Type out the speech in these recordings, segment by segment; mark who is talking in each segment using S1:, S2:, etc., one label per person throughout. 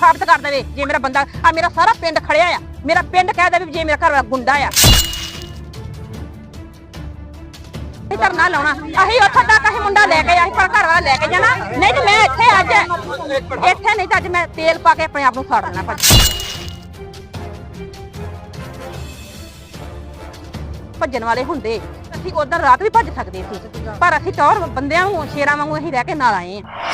S1: ਸਾਬਤ ਕਰ ਦੇਵੇ ਜੇ ਮੇਰਾ ਬੰਦਾ, ਆ ਮੇਰਾ ਸਾਰਾ ਪਿੰਡ ਖੜਿਆ ਆ। ਮੇਰਾ ਪਿੰਡ ਕਹਿ ਦੇਵੇ ਵੀ ਜੇ ਮੇਰਾ ਘਰ ਵਾਲਾ ਗੁੰਡਾ ਆ। ਇਹ ਧਰਨਾ ਲਾਉਣਾ। ਅਸੀਂ ਉੱਥੋਂ ਤੱਕ ਅਸੀਂ ਮੁੰਡਾ ਲੈ ਕੇ ਆਈ ਪਰ ਘਰ ਵਾਲਾ ਲੈ ਕੇ ਜਾਣਾ। ਨਹੀਂ ਤੇ ਮੈਂ ਇੱਥੇ ਅੱਜ ਇੱਥੇ ਨਹੀਂ ਤਾਂ ਅੱਜ ਮੈਂ ਤੇਲ ਪਾ ਕੇ ਆਪਣੇ ਆਪ ਨੂੰ ਸਾੜ ਲੈਣਾ ਭਾਜੀ। ਭੱਜਣ ਵਾਲੇ ਹੁੰਦੇ। ਅਸੀਂ ਉਧਰ ਰਾਤ ਵੀ ਭੱਜ ਸਕਦੇ ਸੀ। ਪਰ ਅਸੀਂ ਟੌਰ ਬੰਦਿਆਂ ਨੂੰ ਸ਼ੇਰਾਂ ਵਾਂਗੂ ਅਸੀਂ ਰਹਿ ਕੇ ਨਾਲ ਆਏ ਹਾਂ।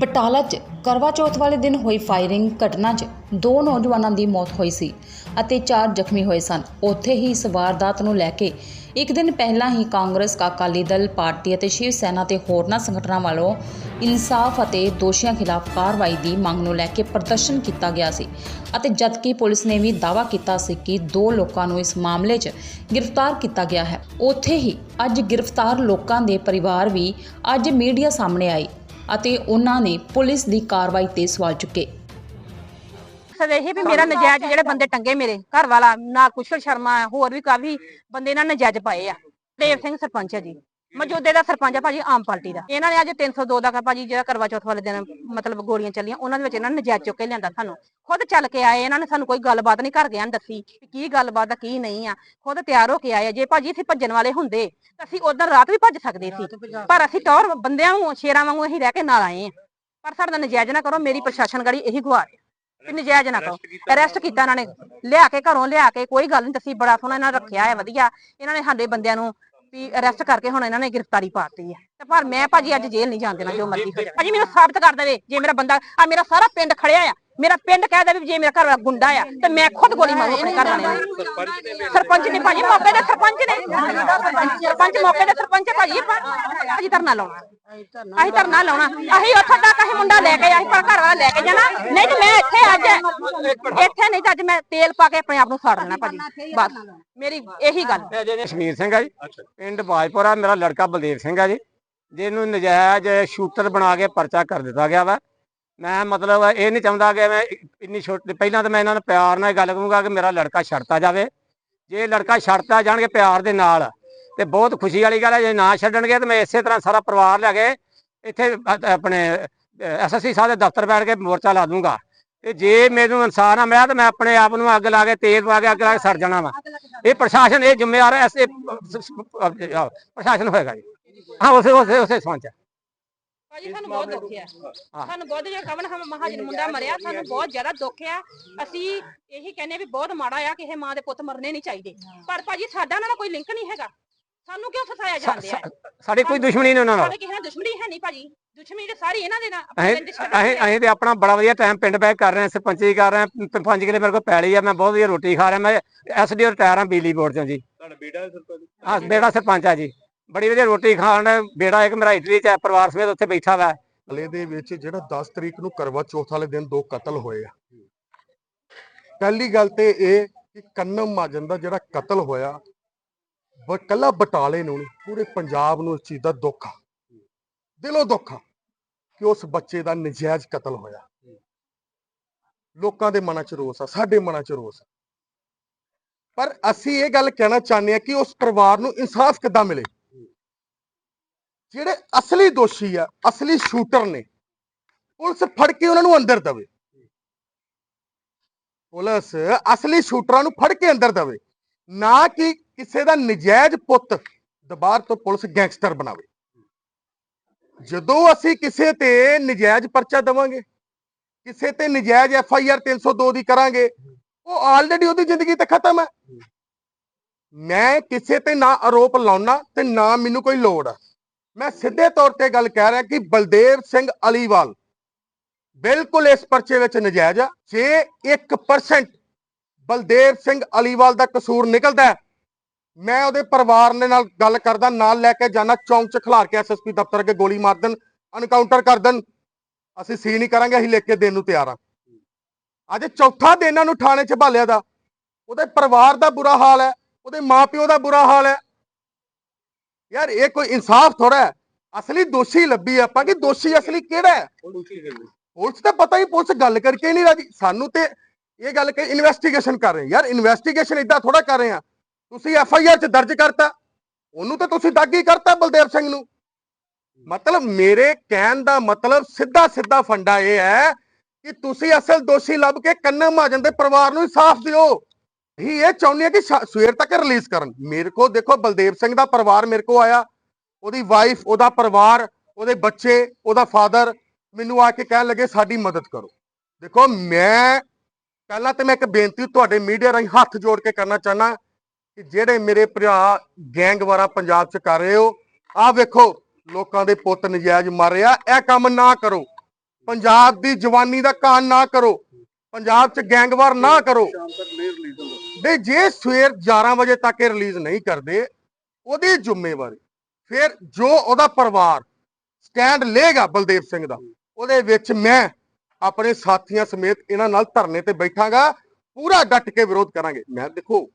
S2: ਬਟਾਲਾ 'ਚ ਕਰਵਾ ਚੌਥ ਵਾਲੇ ਦਿਨ ਹੋਈ ਫਾਇਰਿੰਗ ਘਟਨਾ 'ਚ ਦੋ ਨੌਜਵਾਨਾਂ ਦੀ ਮੌਤ ਹੋਈ ਸੀ ਅਤੇ ਚਾਰ ਜ਼ਖਮੀ ਹੋਏ ਸਨ। ਉੱਥੇ ਹੀ ਇਸ ਵਾਰਦਾਤ ਨੂੰ ਲੈ ਕੇ ਇੱਕ ਦਿਨ ਪਹਿਲਾਂ ਹੀ ਕਾਂਗਰਸ ਅਕਾਲੀ ਦਲ ਪਾਰਟੀ ਅਤੇ ਸ਼ਿਵ ਸੈਨਾ ਤੇ ਹੋਰਨਾਂ ਸੰਗਠਨਾਂ ਵੱਲੋਂ ਇਨਸਾਫ ਅਤੇ ਦੋਸ਼ੀਆਂ ਖਿਲਾਫ ਕਾਰਵਾਈ ਦੀ ਮੰਗ ਨੂੰ ਲੈ ਕੇ ਪ੍ਰਦਰਸ਼ਨ ਕੀਤਾ ਗਿਆ ਸੀ ਅਤੇ ਜਦਕਿ ਪੁਲਿਸ ਨੇ ਵੀ ਦਾਅਵਾ ਕੀਤਾ ਸੀ ਕਿ ਦੋ ਲੋਕਾਂ ਨੂੰ ਇਸ ਮਾਮਲੇ 'ਚ ਗ੍ਰਿਫਤਾਰ ਕੀਤਾ ਗਿਆ ਹੈ। ਉੱਥੇ ਹੀ ਅੱਜ ਗ੍ਰਿਫਤਾਰ ਲੋਕਾਂ ਦੇ ਪਰਿਵਾਰ ਵੀ ਅੱਜ ਮੀਡੀਆ ਸਾਹਮਣੇ ਆਏ। ਅਤੇ ਉਹਨਾਂ ਨੇ ਪੁਲਿਸ ਦੀ ਕਾਰਵਾਈ ਤੇ ਸਵਾਲ ਚੁੱਕੇ।
S1: ਸਦੇ ਇਹ ਵੀ ਮੇਰਾ ਨਜਾਇਜ਼ ਜਿਹੜੇ ਬੰਦੇ ਟੰਗੇ ਮੇਰੇ ਘਰ ਵਾਲਾ ਨਾ ਕੁਸ਼ਲ ਸ਼ਰਮਾ, ਹੋਰ ਵੀ ਕਾਫੀ ਬੰਦੇ ਇਹਨਾਂ ਨਜਾਇਜ਼ ਪਾਏ ਆ। ਦੇਵ ਸਿੰਘ ਸਰਪੰਚ ਹੈ ਜੀ। ਮੌਜੂਦੇ ਦਾ ਸਰਪੰਚ ਹੈ ਭਾਜੀ ਆਮ ਪਾਰਟੀ ਦਾ। ਇਹਨਾਂ ਨੇ ਅੱਜ 302 ਦਾ ਭਾਜੀ ਜਿਹੜਾ ਕਰਵਾ ਚੌਥ ਵਾਲੇ ਦਿਨ ਮਤਲਬ ਗੋਲੀਆਂ ਚੱਲੀਆਂ ਉਹਨਾਂ ਦੇ ਵਿੱਚ ਇਹਨਾਂ ਨੇ ਨਜਾਇਜ਼ ਚੁੱਕ ਕੇ ਲਿਆਂਦਾ ਸਾਨੂੰ। ਖੁਦ ਚੱਲ ਕੇ ਆਏ ਇਹਨਾਂ ਨੇ ਸਾਨੂੰ ਕੋਈ ਗੱਲਬਾਤ ਨਹੀਂ ਕਰ ਗਿਆ ਦੱਸੀ ਕੀ ਗੱਲਬਾਤ ਆ ਕੀ ਨਹੀਂ ਆ। ਖੁਦ ਤਿਆਰ ਹੋ ਕੇ ਆਏ ਆ। ਜੇ ਭਾਜੀ ਇੱਥੇ ਭੱਜਣ ਵਾਲੇ ਹੁੰਦੇ ਤਾਂ ਅਸੀਂ ਉਧਰ ਰਾਤ ਵੀ ਭੱਜ ਸਕਦੇ ਸੀ। ਪਰ ਅਸੀਂ ਟੌਰ ਬੰਦਿਆਂ ਨੂੰ ਸ਼ੇਰਾਂ ਵਾਂਗੂ ਅਸੀਂ ਰਹਿ ਕੇ ਨਾਲ ਆਏ ਆ। ਪਰ ਸਾਡਾ ਨਜਾਇਜ਼ ਨਾ ਕਰੋ ਮੇਰੀ ਪ੍ਰਸ਼ਾਸਨ ਗੜੀ ਇਹੀ ਗੁਹਾਰ ਹੈ ਕਿ ਨਜਾਇਜ਼ ਨਾ ਕਰੋ। ਅਰੈਸਟ ਕੀਤਾ ਇਹਨਾਂ ਨੇ। ਲਿਆ ਕੇ ਘਰੋਂ ਲਿਆ ਕੇ ਕੋਈ ਗੱਲ ਨਹੀਂ ਦੱਸੀ ਬੜਾ ਸੋਹਣਾ ਇਹਨਾਂ ਰੱਖਿਆ ਹੈ ਵਧੀਆ। ਇਹਨਾਂ ਨੇ ਸਾਡੇ ਬੰਦਿਆਂ ਨੂੰ ਵੀ ਅਰੈਸਟ ਕਰਕੇ ਹੁਣ ਇਹਨਾਂ ਨੇ ਗ੍ਰਿਫਤਾਰੀ ਪਾਤੀ ਹੈ। ਤੇ ਪਰ ਮੈਂ ਭਾਜੀ ਅੱਜ ਜੇਲ੍ਹ ਨਹੀਂ ਜਾਣ ਦੇਣਾ ਜੋ ਮਰਜ਼ੀ ਹੋ ਜਾਏ ਭਾਜੀ ਮੈਨੂੰ ਸਾਬਤ ਕਰ ਦੇਵੇ, ਜੇ ਮੇਰਾ ਬੰਦਾ ਆ ਮੇਰਾ ਸਾਰਾ ਪਿੰਡ ਖੜਿਆ ਆ, ਮੇਰਾ ਪਿੰਡ ਕਹਿ ਦੇਵੇ ਵੀ ਜੇ ਮੇਰਾ ਘਰ ਵਾਲਾ ਗੁੰਡਾ ਆ, ਤੇ ਮੈਂ ਖੁਦ ਗੋਲੀ ਮਾਰੂ ਆਪਣੇ ਘਰ ਵਾਲੇ ਨੂੰ। ਸਰਪੰਚ ਨੇ ਭਾਜੀ ਮੌਕੇ ਦੇ ਸਰਪੰਚ ਨੇ। ਸਰਪੰਚ ਮੌਕੇ ਦੇ ਸਰਪੰਚ ਭਾਜੀ ਭਾਜੀ ਧਰਨਾ ਲਾਉਣਾ। ਅਸੀਂ ਧਰਨਾ ਲਾਉਣਾ। ਅਸੀਂ ਉੱਥੋਂ ਤੱਕ ਅਸੀਂ ਮੁੰਡਾ ਲੈ ਕੇ ਪਰ ਘਰ ਵਾਲਾ ਲੈ ਕੇ ਜਾਣਾ। ਨਹੀਂ ਤੇ ਮੈਂ ਇੱਥੇ ਅੱਜ ਇੱਥੇ ਨਹੀਂ ਤਾਂ ਅੱਜ ਮੈਂ ਤੇਲ ਪਾ ਕੇ ਆਪਣੇ ਆਪ ਨੂੰ ਸਾੜ ਲੈਣਾ ਭਾਜੀ। ਬਸ। ਮੇਰੀ ਇਹੀ ਗੱਲ।
S3: ਕਸ਼ਮੀਰ ਸਿੰਘ ਆ ਜੀ। ਪਿੰਡ ਬਾਜਪੁਰਾ ਮੇਰਾ ਲੜਕਾ ਬਲਦੇਵ ਸਿੰਘ ਆ ਜੀ। ਜਿਹਨੂੰ ਨਜਾਇਜ਼ ਸ਼ੂਟਰ ਬਣਾ ਕੇ ਪਰਚਾ ਕਰ ਦਿੱਤਾ ਗਿਆ ਵਾ। ਮੈਂ ਮਤਲਬ ਇਹ ਨਹੀਂ ਚਾਹੁੰਦਾ ਕਿ ਮੈਂ ਇੰਨੀ ਛੋਟੀ ਪਹਿਲਾਂ ਤਾਂ ਮੈਂ ਇਹਨਾਂ ਨੂੰ ਪਿਆਰ ਨਾਲ ਗੱਲ ਕਰੂੰਗਾ ਕਿ ਮੇਰਾ ਲੜਕਾ ਛੱਡਤਾ ਜਾਵੇ। ਜੇ ਲੜਕਾ ਛੱਡਤਾ ਜਾਣਗੇ ਪਿਆਰ ਦੇ ਨਾਲ। ਤੇ ਬਹੁਤ ਖੁਸ਼ੀ ਵਾਲੀ ਗੱਲ ਹੈ, ਜੇ ਨਾ ਛੱਡਣਗੇ ਤੇ ਮੈਂ ਇਸੇ ਤਰ੍ਹਾਂ ਸਾਰਾ ਪਰਿਵਾਰ ਲੈ ਕੇ ਇੱਥੇ ਆਪਣੇ ਐਸਐਸਸੀ ਸਾਹਿਬ ਦੇ ਦਫ਼ਤਰ ਬੈਠ ਕੇ ਮੋਰਚਾ ਲਾ ਦੂੰਗਾ। ਤੇ ਜੇ ਮੈਨੂੰ ਇਨਸਾਨ ਨਾ ਮਿਲਿਆ ਤਾਂ ਮੈਂ ਆਪਣੇ ਆਪ ਨੂੰ ਅੱਗ ਲਾ ਕੇ ਤੇਲ ਪਾ ਕੇ ਅੱਗ ਲਾ ਕੇ ਸੜ ਜਾਣਾ ਵਾ। ਇਹ ਪ੍ਰਸ਼ਾਸਨ, ਇਹ ਜ਼ਿੰਮੇਵਾਰ ਹੈ ਐਸੇ ਪ੍ਰਸ਼ਾਸਨ ਹੋਏਗਾ ਜੀ। ਹਾਂ, ਉਸੇ ਉਸੇ ਉਸੇ ਸੋਚ
S1: ਭਾਜੀ, ਸਾਨੂੰ ਬਹੁਤ ਦੁੱਖ ਆ ਸਾਨੂੰ ਬਹੁਤ ਜਿਹੜਾ ਕਵਨ, ਹਮ ਮਹਾਜਨ ਮੁੰਡਾ ਮਰਿਆ, ਸਾਨੂੰ ਬਹੁਤ ਜ਼ਿਆਦਾ ਦੁੱਖ ਆ ਅਸੀਂ ਇਹੀ ਕਹਿੰਦੇ ਵੀ ਬਹੁਤ ਮਾੜਾ ਆ ਕਿਸੇ ਮਾਂ ਦੇ ਪੁੱਤ ਮਰਨੇ ਨਹੀਂ ਚਾਹੀਦੇ। ਪਰ ਭਾਜੀ, ਸਾਡਾ ਨਾਲ ਕੋਈ ਲਿੰਕ ਨਹੀਂ ਹੈਗਾ। ਸਾਨੂੰ ਕਿਉਂ ਫਸਾਇਆ ਜਾਂਦੇ ਆ?
S3: ਸਾਡੀ ਕੋਈ ਦੁਸ਼ਮਣੀ ਨਹੀਂ ਉਹਨਾਂ ਨਾਲ।
S1: ਸਾਡੇ ਕਿਸੇ ਨਾਲ ਦੁਸ਼ਮਣੀ ਹੈ ਨਹੀਂ ਭਾਜੀ। ਦੁਸ਼ਮਣੀ ਤੇ ਸਾਰੀ ਇਹਨਾਂ ਦੇ ਨਾਲ
S3: ਅਸੀਂ
S1: ਪਿੰਡ
S3: ਅਸੀਂ ਅਸੀਂ ਤੇ ਆਪਣਾ ਬੜਾ ਵਧੀਆ ਟਾਈਮ ਪਿੰਡ ਬੈਕ ਕਰ ਰਹੇ ਹਾਂ ਸਰਪੰਚੀ ਕਰ ਰਹੇ ਹਾਂ ਪੰਜ ਕਿਲੇ ਮੇਰੇ ਕੋਲ ਪੈਲੀ ਆ ਮੈਂ ਬਹੁਤ ਵਧੀਆ ਰੋਟੀ ਖਾ ਰਿਹਾ ਮੈਂ ਐਸਡੀਓ ਰਿਟਾਇਰ ਹਾਂ ਬਿਜਲੀ ਬੋਰਡ ਚੋਂ ਜੀ।
S4: ਤੁਹਾਡਾ ਬੇਟਾ ਸਰਪੰਚ?
S3: ਹਾਂ ਬੇੜਾ ਸਰਪੰਚ ਆ ਜੀ। ਬੜੀ ਵਧੀਆ ਰੋਟੀ ਖਾਣ ਬੇੜਾ ਇੱਕ ਮੇਰਾ ਇਟਲੀ ਚ ਹੈ ਪਰਿਵਾਰ ਸਮੇਤ ਉੱਥੇ ਬੈਠਾ ਵਾ।
S4: ਹਲੇ ਦੇ ਵਿੱਚ ਜਿਹੜਾ 10 ਤਰੀਕ ਨੂੰ ਕਰਵਾ ਚੌਥ ਵਾਲੇ ਦਿਨ ਦੋ ਕਤਲ ਹੋਏ ਆ। ਪਹਿਲੀ ਗੱਲ ਤੇ ਇਹ ਕਿ ਕੰਨਮ ਮਾਜਨ ਦਾ ਜਿਹੜਾ ਕਤਲ ਹੋਇਆ ਬ ਕੱਲਾ ਬਟਾਲੇ ਨੂੰ ਨਹੀਂ ਪੂਰੇ ਪੰਜਾਬ ਨੂੰ ਇਸ ਚੀਜ਼ ਦਾ ਦੁੱਖ ਆ। ਦਿਲੋਂ ਦੁੱਖ ਆ ਕਿ ਉਸ ਬੱਚੇ ਦਾ ਨਜਾਇਜ਼ ਕਤਲ ਹੋਇਆ। ਲੋਕਾਂ ਦੇ ਮਨਾਂ 'ਚ ਰੋਸ ਆ, ਸਾਡੇ ਮਨਾਂ 'ਚ ਰੋਸ ਆ। ਪਰ ਅਸੀਂ ਇਹ ਗੱਲ ਕਹਿਣਾ ਚਾਹੁੰਦੇ ਆ ਕਿ ਉਸ ਪਰਿਵਾਰ ਨੂੰ ਇਨਸਾਫ ਕਿੱਦਾਂ ਮਿਲੇ? ਜਿਹੜੇ ਅਸਲੀ ਦੋਸ਼ੀ ਆ, ਅਸਲੀ ਸ਼ੂਟਰ ਨੇ, ਪੁਲਿਸ ਫੜ ਕੇ ਉਹਨਾਂ ਨੂੰ ਅੰਦਰ ਦਵੇ। ਪੁਲਿਸ ਅਸਲੀ ਸ਼ੂਟਰਾਂ ਨੂੰ ਫੜ ਕੇ ਅੰਦਰ ਦਵੇ। ਨਾ ਕਿ ਕਿਸੇ ਦਾ ਨਜਾਇਜ਼ ਪੁੱਤ ਦੁਬਾਰ ਤੋਂ ਪੁਲਿਸ ਗੈਂਗਸਟਰ ਬਣਾਵੇ। ਜਦੋਂ ਅਸੀਂ ਕਿਸੇ ਤੇ ਨਜਾਇਜ਼ ਪਰਚਾ ਦਵਾਂਗੇ, ਕਿਸੇ ਤੇ ਨਜਾਇਜ਼ ਐਫ ਆਈ ਆਰ 302 ਦੀ ਕਰਾਂਗੇ, ਉਹ ਆਲਰੇਡੀ ਉਹਦੀ ਜ਼ਿੰਦਗੀ ਤੇ ਖਤਮ ਹੈ। ਮੈਂ ਕਿਸੇ ਤੇ ਨਾ ਆਰੋਪ ਲਾਉਣਾ ਤੇ ਨਾ ਮੈਨੂੰ ਕੋਈ ਲੋੜ ਆ। ਮੈਂ ਸਿੱਧੇ ਤੌਰ ਤੇ ਗੱਲ ਕਹਿ ਰਿਹਾ ਕਿ ਬਲਦੇਵ ਸਿੰਘ ਅਲੀਵਾਲ ਬਿਲਕੁਲ ਇਸ ਪਰਚੇ ਵਿੱਚ ਨਜਾਇਜ਼ ਆ। ਜੇ 1% ਬਲਦੇਵ ਸਿੰਘ ਅਲੀਵਾਲ ਦਾ ਕਸੂਰ ਨਿਕਲਦਾ ਮੈਂ ਉਹਦੇ ਪਰਿਵਾਰ ਦੇ ਨਾਲ ਗੱਲ ਕਰਦਾ ਨਾਲ ਲੈ ਕੇ ਜਾਣਾ ਚੌਂਕ ਚ ਖਿਲਾਰ ਕੇ ਐਸਐਸਪੀ ਦਫ਼ਤਰ ਅੱਗੇ ਗੋਲੀ ਮਾਰ ਦੇਣ ਅਨਕਾਊਂਟਰ ਕਰ ਦੇਣ। ਅਸੀਂ ਸੀ ਨਹੀਂ ਕਰਾਂਗੇ ਅਸੀਂ ਲਿਖ ਕੇ ਦੇਣ ਨੂੰ ਤਿਆਰ ਆ। ਅੱਜ ਚੌਥਾ ਦਿਨ ਇਹਨਾਂ ਨੂੰ ਥਾਣੇ 'ਚ ਭਾਲਿਆ ਦਾ। ਉਹਦੇ ਪਰਿਵਾਰ ਦਾ ਬੁਰਾ ਹਾਲ ਹੈ ਉਹਦੇ ਮਾਪਿਓ ਦਾ ਬੁਰਾ ਹਾਲ ਹੈ। ਯਾਰ ਇਹ ਕੋਈ ਇਨਸਾਫ ਥੋੜਾ ਹੈ। ਅਸਲੀ ਦੋਸ਼ੀ ਲੱਭੀ ਆਪਾਂ ਕਿ ਦੋਸ਼ੀ ਅਸਲੀ ਕਿਹੜਾ ਹੈ? ਪੁਲਿਸ ਤਾਂ ਪਤਾ ਹੀ ਪੁਲਿਸ ਗੱਲ ਕਰਕੇ ਨਹੀਂ ਰਾਜੀ। ਸਾਨੂੰ ਤੇ ਇਹ ਗੱਲ ਕਿ ਇਨਵੈਸਟੀਗੇਸ਼ਨ ਕਰ ਰਹੇ ਯਾਰ ਇਨਵੈਸਟੀਗੇਸ਼ਨ ਇਦਾਂ ਥੋੜਾ ਕਰ ਰਹੇ ਆ ਤੁਸੀਂ ਐਫ ਆਈ ਆਰ ਚ ਦਰਜ ਕਰਤਾ, ਉਹਨੂੰ ਤਾਂ ਤੁਸੀਂ ਦਾਗੀ ਕਰਤਾ ਬਲਦੇਵ ਸਿੰਘ ਨੂੰ। ਮਤਲਬ ਮੇਰੇ ਕਹਿਣ ਦਾ ਮਤਲਬ ਸਿੱਧਾ ਸਿੱਧਾ ਫੰਡਾ ਇਹ ਹੈ ਕਿ ਤੁਸੀਂ ਅਸਲ ਦੋਸ਼ੀ ਲੱਭ ਕੇ ਕੰਨਮ ਮਹਾਜਨ ਦੇ ਪਰਿਵਾਰ ਨੂੰ ਇਨਸਾਫ ਦਿਓ। ਹੀ ਇਹ ਚਾਹੁੰਦੇ ਆ ਕਿ ਸਵੇਰ ਤੱਕ ਰਿਲੀਜ਼ ਕਰਨ। ਮੇਰੇ ਕੋ ਦੇਖੋ ਬਲਦੇਵ ਸਿੰਘ ਦਾ ਪਰਿਵਾਰ ਮੇਰੇ ਕੋ ਆਇਆ। ਉਹਦੀ ਵਾਈਫ ਉਹਦਾ ਪਰਿਵਾਰ, ਉਹਦੇ ਬੱਚੇ, ਉਹਦਾ ਫਾਦਰ ਮੈਨੂੰ ਆ ਕੇ ਕਹਿਣ ਲੱਗੇ, ਸਾਡੀ ਮਦਦ ਕਰੋ। ਦੇਖੋ ਮੈਂ ਪਹਿਲਾਂ ਤੇ ਮੈਂ ਇੱਕ ਬੇਨਤੀ ਤੁਹਾਡੇ ਮੀਡੀਆ ਰਾਹੀਂ ਹੱਥ ਜੋੜ ਕੇ ਕਰਨਾ ਚਾਹਨਾ ਕਿ ਜਿਹੜੇ ਮੇਰੇ ਭਰਾ ਗੈਂਗਵਾਰਾ ਪੰਜਾਬ 'ਚ ਕਰ ਰਹੇ ਹੋ, ਆਹ ਵੇਖੋ, ਲੋਕਾਂ ਦੇ ਪੁੱਤ ਨਜਾਇਜ਼ ਮਰ ਰਿਹਾ, ਇਹ ਕੰਮ ਨਾ ਕਰੋ। ਪੰਜਾਬ ਦੀ ਜਵਾਨੀ ਦਾ ਕਾਨ ਨਾ ਕਰੋ, ਪੰਜਾਬ 'ਚ ਗੈਂਗਵਾਰ ਨਾ ਕਰੋ। ਨਹੀਂ, ਜੇ ਸਵੇਰ 11 ਵਜੇ ਤੱਕ ਇਹ ਰਿਲੀਜ਼ ਨਹੀਂ ਕਰਦੇ, ਉਹਦੀ ਜ਼ਿੰਮੇਵਾਰੀ, ਫਿਰ ਜੋ ਉਹਦਾ ਪਰਿਵਾਰ ਸਟੈਂਡ ਲਏਗਾ ਬਲਦੇਵ ਸਿੰਘ ਦਾ, ਉਹਦੇ ਵਿੱਚ ਮੈਂ ਆਪਣੇ ਸਾਥੀਆਂ ਸਮੇਤ ਇਹਨਾਂ ਨਾਲ ਧਰਨੇ ਤੇ ਬੈਠਾਂਗਾ, ਪੂਰਾ ਡਟ ਕੇ ਵਿਰੋਧ ਕਰਾਂਗੇ। ਮੈਂ ਦੇਖੋ